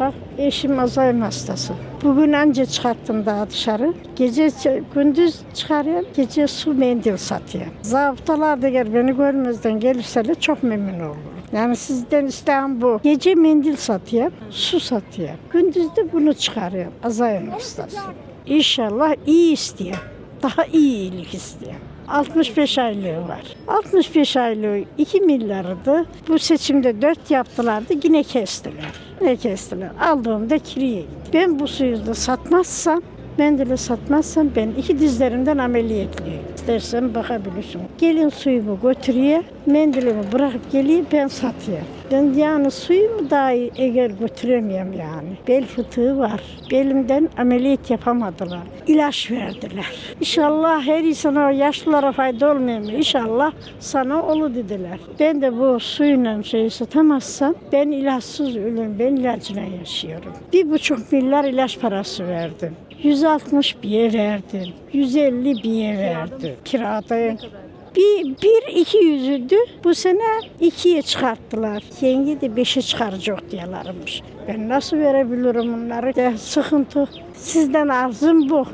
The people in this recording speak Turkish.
Bak eşim Alzheimer hastası. Bugün anca çıkarttım daha dışarı. Gece gündüz çıkarıyorum. Gece su mendil satıyorum. Zabıtalar da eğer beni görmezden gelirseler çok memnun olurum. Yani sizden isteyen bu. Gece mendil satıyorum. Su satıyorum. Gündüz de bunu çıkarıyorum. Alzheimer hastası. İnşallah iyi istiyor. Daha iyi iyilik istiyor. 65 aylığı var. 65 aylığı 2 milyardı. Bu seçimde 4 yaptılardı yine kestiler. Ne kestiler? Aldığımda kiriye. Ben bu suyu da satmazsam Mendili satmazsam ben iki dizlerimden ameliyatlıyım. İstersen bakabilirsin. Gelin suyumu götürüyor, mendilimi bırakıp geliyor ben satıyorum. Ben yani suyumu dahi eğer götüremiyorum yani. Bel fıtığı var. Belimden ameliyat yapamadılar. İlaç verdiler. İnşallah her insana yaşlılara fayda olmuyor mu? İnşallah sana olur dediler. Ben de bu suyla şeyi satamazsam ben ilaçsız ölüm. Ben ilacına yaşıyorum. Bir buçuk milyar ilaç parası verdim. 160 bir verdim. 150 bir verdim. Kiradayım. Bir, bir iki yüzüydü. Bu sene ikiye çıkarttılar. Yenge de beşe çıkaracak diyorlarmış. Ben nasıl verebilirim bunları? De, sıkıntı. Sizden arzum bu.